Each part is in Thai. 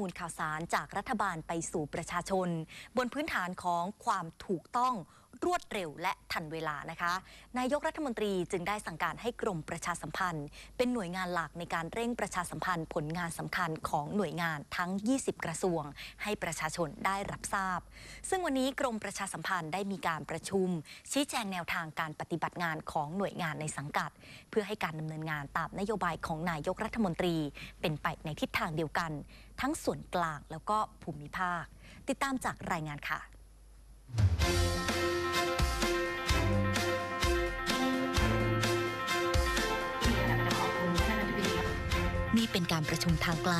มูลข่าวสารจากรัฐบาลไปสู่ประชาชน บนพื้นฐานของความถูกต้อง รวดเร็วและทันเวลานะคะ นายกรัฐมนตรีจึงได้สั่งการให้กรมประชาสัมพันธ์ เป็นหน่วยงานหลักในการเร่งประชาสัมพันธ์ ผลงานสำคัญของหน่วยงานทั้ง 20 กระทรวง ให้ประชาชนได้รับทราบ ซึ่งวันนี้กรมประชาสัมพันธ์ได้มีการประชุม ชี้แจงแนวทางการปฏิบัติงานของหน่วยงานในสังกัด เพื่อให้การดำเนินงานตามนโยบายของนายกรัฐมนตรี เป็นไปในทิศทางเดียวกัน ทั้งส่วนกลางแล้วก็ภูมิภาค ติดตามจากรายงานค่ะ เป็นการประชุมทางไกล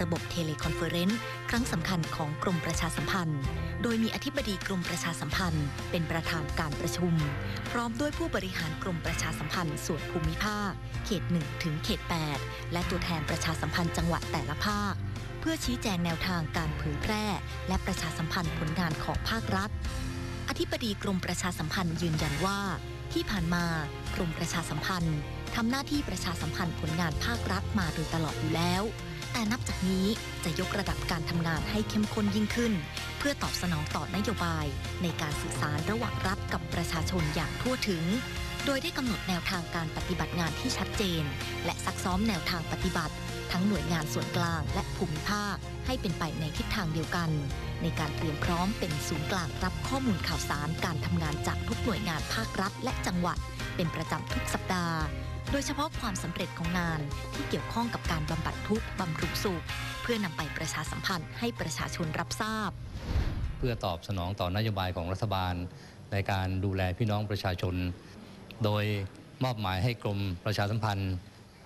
ระบบเทเลคอนเฟอเรนซ์ครั้งสำคัญของกรมประชาสัมพันธ์ โดยมีอธิบดีกรมประชาสัมพันธ์ เป็นประธานการประชุม พร้อมด้วยผู้บริหารกรมประชาสัมพันธ์ส่วนภูมิภาค เขต 1 ถึงเขต 8 และตัวแทนประชาสัมพันธ์จังหวัดแต่ละภาค เพื่อชี้แจงแนวทางการเผยแพร่ และประชาสัมพันธ์ผลงานของภาครัฐ อธิบดีกรมประชาสัมพันธ์ยืนยันว่า ที่ผ่านมากรมประชาสัมพันธ์ ทำหน้าที่ประชาสัมพันธ์ผลงานภาครัฐมาโดยตลอดอยู่แล้ว แต่นับจากนี้จะยกระดับการทำงานให้เข้มข้นยิ่งขึ้น เพื่อตอบสนองต่อนโยบาย ในการสื่อสารระหว่างรัฐกับประชาชนอย่างทั่วถึง โดยได้กำหนดแนวทางการปฏิบัติงานที่ชัดเจน และซักซ้อมแนวทางปฏิบัติ ทั้งหน่วยงานส่วนกลางและภูมิภาคให้เป็นไปในทิศทางเดียวกัน ในการเตรียมพร้อมเป็นศูนย์กลางรับข้อมูลข่าวสารการทำงานจากทุกหน่วยงานภาครัฐและจังหวัด เป็นประจำทุกสัปดาห์ โดยเฉพาะความสำเร็จของงานที่เกี่ยวข้องกับการบำบัดทุกข์บำรุงสุข เพื่อนำไปประชาสัมพันธ์ให้ประชาชนรับทราบ เพื่อตอบสนองต่อนโยบายของรัฐบาล ในการดูแลพี่น้องประชาชน โดยมอบหมายให้กรมประชาสัมพันธ์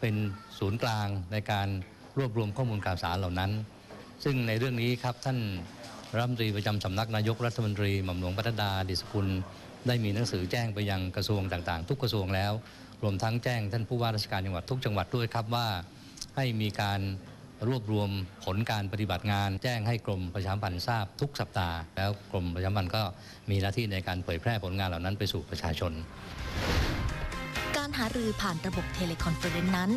เป็นศูนย์กลางในการรวบรวมข้อมูลข่าวสารเหล่านั้น ซึ่งในเรื่องนี้ครับท่านรัฐมนตรีประจำสำนักนายกรัฐมนตรีหม่อมหลวงพัฒดาดิสกุล ได้มีหนังสือแจ้งไปยังกระทรวงต่างๆ ทุกกระทรวงแล้ว รวมทั้งแจ้งท่านผู้ว่าราชการจังหวัดทุกจังหวัดด้วยครับว่าให้มีการรวบรวมผลการปฏิบัติงาน แจ้งให้กรมประชาสัมพันธ์ทราบทุกสัปดาห์แล้วกรมประชาสัมพันธ์ก็มีหน้าที่ในการเผยแพร่ผลงานเหล่านั้นไปสู่ประชาชน การหารือผ่านระบบเทเลคอนเฟอเรนซ์นั้น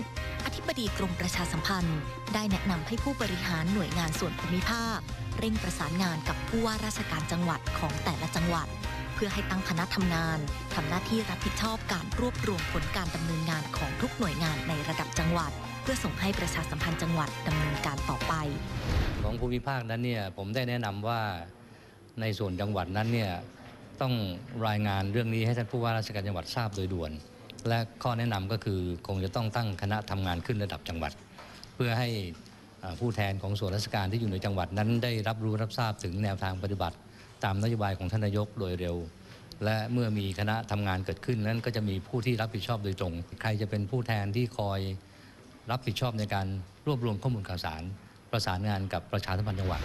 อธิบดีกรมประชาสัมพันธ์ ได้แนะนำให้ผู้บริหารหน่วยงานส่วนภูมิภาค เร่งประสานงานกับผู้ว่าราชการจังหวัดของแต่ละจังหวัด พื่อให้ตั้งคณะทำงานทำหน้าที่รับผิดชอบการรวบรวมผลการดำเนินงานของทุกหน่วยงานในระดับจังหวัด เพื่อส่งให้ประชาสัมพันธ์จังหวัดดำเนินการต่อไป ของภูมิภาคนั้นเนี่ยผมได้แนะนำว่าในส่วนจังหวัดนั้นเนี่ยต้องรายงานเรื่องนี้ให้ท่านผู้ว่าราชการจังหวัดทราบโดยด่วน และข้อแนะนำก็คือคงจะต้องตั้งคณะทำงานขึ้นระดับจังหวัด เพื่อให้ผู้แทนของส่วนราชการที่อยู่ในจังหวัดนั้นได้รับรู้รับทราบถึงแนวทางปฏิบัติ ตามนโยบายของท่านนายกโดยเร็ว และเมื่อมีคณะทำงานเกิดขึ้นนั้นก็จะมีผู้ที่รับผิดชอบโดยตรง ใครจะเป็นผู้แทนที่คอยรับผิดชอบในการรวบรวมข้อมูลข่าวสาร ประสานงานกับประชาสัมพันธ์จังหวัด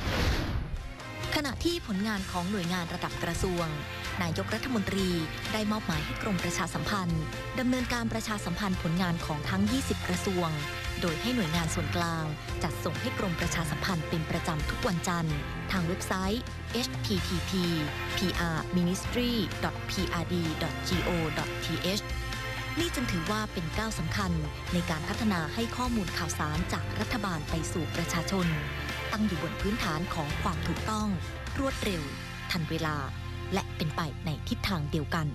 ขณะที่ผลงานของหน่วยงานระดับกระทรวง นายกรัฐมนตรีได้มอบหมายให้กรมประชาสัมพันธ์ดำเนินการประชาสัมพันธ์ผลงานของทั้ง 20 กระทรวง โดยให้หน่วยงานส่วนกลาง จัดส่งให้กรมประชาสัมพันธ์เป็นประจำทุกวันจันทร์ ทางเว็บไซต์ http prministry.prd.go.th นี่จึงถือว่าเป็นก้าวสำคัญในการพัฒนาให้ข้อมูลข่าวสารจากรัฐบาลไปสู่ประชาชน ตั้งอยู่บนพื้นฐานของความถูกต้อง รวดเร็ว ทันเวลา และเป็นไปในทิศทางเดียวกัน